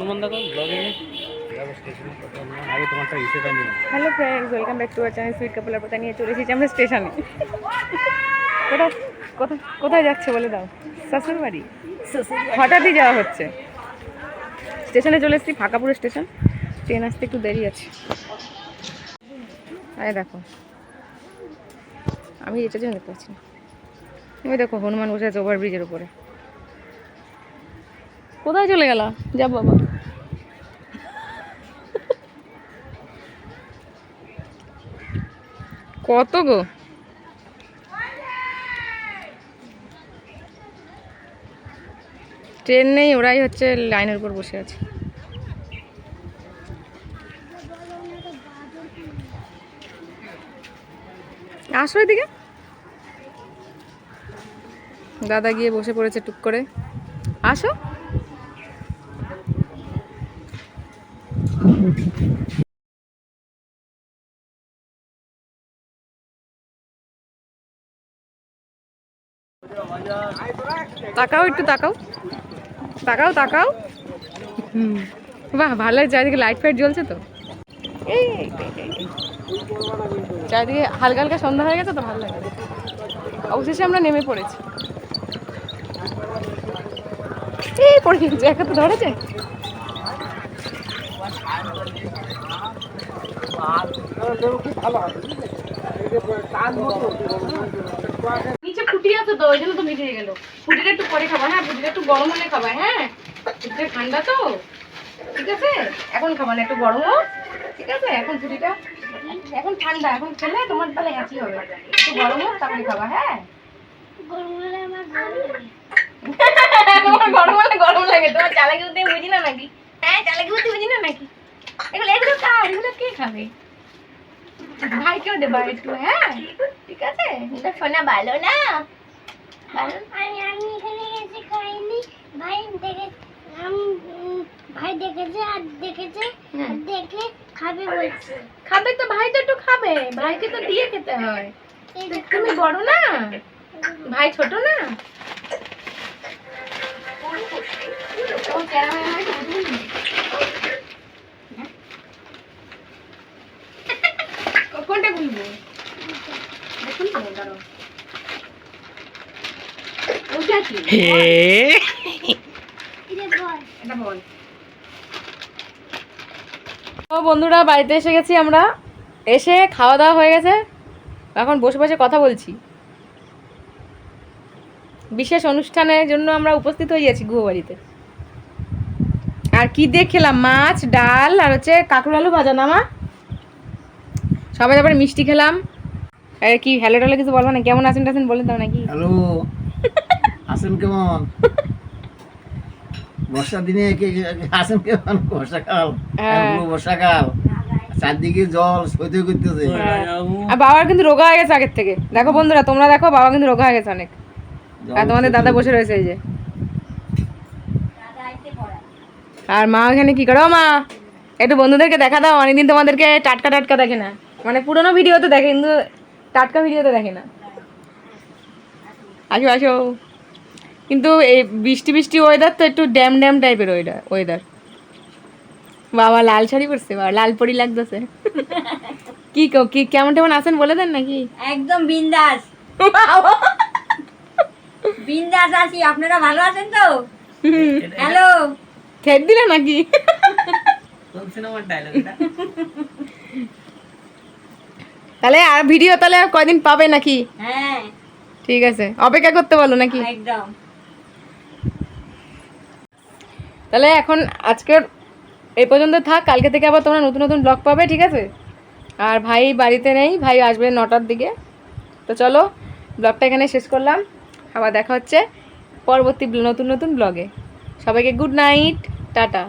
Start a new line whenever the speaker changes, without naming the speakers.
হনুমান দাদা ব্লগে যাব আগে তোমারটা ইসেটা নিয়ে
hello friends welcome back to our channel sweet coupler পথা নিয়ে চলে এসেছি আমরা স্টেশনে কোথায় কোথায় কোথায় যাচ্ছে বলে দাও? শ্বশুর বাড়ি হঠাৎই যাওয়া হচ্ছে। স্টেশনে চলে এসেছি ফাঁকাপুর স্টেশন ট্রেন আসতে একটু দেরি আছে। আরে দেখো আমি এটা জন্য দেখতে পাচ্ছি না। ওই দেখো হনুমান বসে আছে ওভার ব্রিজের উপরে। কোথায় চলে গেল? যা বাবা। কত গো? ট্রেন নেই, ওরাই হচ্ছে লাইনের উপর বসে আছে। আসো এদিকে। দাদা গিয়ে বসে পড়েছে টুক করে। আসো। তাকাও একটু, তাকাও। তাকাও তাকাও। হুম। বাহ, ভালো চারিদিকে লাইট ফাইট জ্বলছে তো। এই। চারিদিকে হালকা হালকা সন্ধ্যা হয়ে গেছে তো, ভালো লাগে অবশেষে আমরা নেমে পড়েছি। এই, পড়ে গেছে একা তো ধরেছে। নিচে আছে তো ওই জন্য তো মিশে গেল। ফুটিটা একটু পরে খাবা হ্যাঁ? ফুটিটা একটু গরম হলে খাবা হ্যাঁ? ফুটিটা ঠান্ডা তো ঠিক আছে? এখন খাবা না একটু গরম ঠিক আছে? এখন ফুটিটা এখন ঠান্ডা এখন খেলে তোমার তাহলে হ্যাঁচি হবে। একটু গরম হোক তারপরে খাবা হ্যাঁ? তোমার গরম হলে গরম লাগে তোমার চালাকি বুদ্ধি বুঝি না নাকি? হ্যাঁ চালাকি বুদ্ধি বুঝি না নাকি? এগুলো এগুলো কার? এগুলো কে খাবে? ভাইকেও দেবা একটু হ্যাঁ? ঠিক আছে? ভালো না?
আমি আমি এখানে এসে খাইনি। ভাই দেখে আম- ভাই দেখেছে আর দেখেছে আর দেখে খাবে বলছে।
খাবে তো ভাই তো একটু খাবে। ভাইকে তো দিয়ে খেতে হয়। তুমি বড় না? ভাই ছোট না? কোনটা খুলবো? দেখুন তো দাঁড়াও। তো বন্ধুরা বাড়িতে এসে গেছি আমরা। এসে খাওয়া দাওয়া হয়ে গেছে। এখন বসে বসে কথা বলছি। বিশেষ অনুষ্ঠানের জন্য আমরা উপস্থিত হয়ে গেছি গুহ বাড়িতে আর কি দিয়ে খেলাম? মাছ ডাল আর হচ্ছে কাঁকড় আলু ভাজা না মা? সবাই তারপরে মিষ্টি খেলাম। আর কি হ্যালো ট্যালো কিছু বলব না? কেমন আছেন টাছেন বলে দাও নাকি?
হ্যালো। আছেন কেমন? বর্ষার দিনে আছেন কেমন? বর্ষাকাল
হ্যাঁ।
বর্ষাকাল। চারদিকে জল সইতে করতেছে।
আর বাবার কিন্তু রোগা হয়ে গেছে আগের থেকে। দেখো বন্ধুরা তোমরা দেখো বাবা কিন্তু রোগা হয়ে গেছে অনেক। আর তোমাদের দাদা বসে রয়েছে এই যে। আর মা ওখানে কি করো মা? একটু বন্ধুদেরকে দেখা দাও অনেকদিন তোমাদেরকে টাটকা টাটকা দেখে না। মানে পুরোনো ভিডিওতে দেখে কিন্তু টাটকা ভিডিওতে দেখে না। আসো আসো। কিন্তু এই বৃষ্টি বৃষ্টি ওয়েদার তো একটু ড্যাম ড্যাম টাইপের ওয়েদার ওয়েদার বাবা লাল শাড়ি পরছে বাবা লাল পরি লাগতেছে। কি কো- কি কেমন টেমন আছেন বলে দেন নাকি?
একদম বিন্দাস। বিন্দাস আছি আপনারা ভালো আছেন তো? হ্যালো
খেদ দিলে নাকি?
কোন সিনেমার ডায়লগ
তাহলে আর ভিডিও তাহলে কয়দিন পাবে নাকি?
হ্যাঁ।
ঠিক আছে অপেক্ষা করতে বলো নাকি?
একদম।
তাহলে এখন আজকের এই পর্যন্ত থাক, কালকে থেকে আবার তোমরা নতুন নতুন ব্লগ পাবে, ঠিক আছে? আর ভাই বাড়িতে নেই, ভাই আসবে নটার দিকে। তো চলো ব্লগটা এখানে শেষ করলাম। আবার দেখা হচ্ছে পরবর্তী নতুন নতুন ব্লগে সবাইকে গুড নাইট টাটা।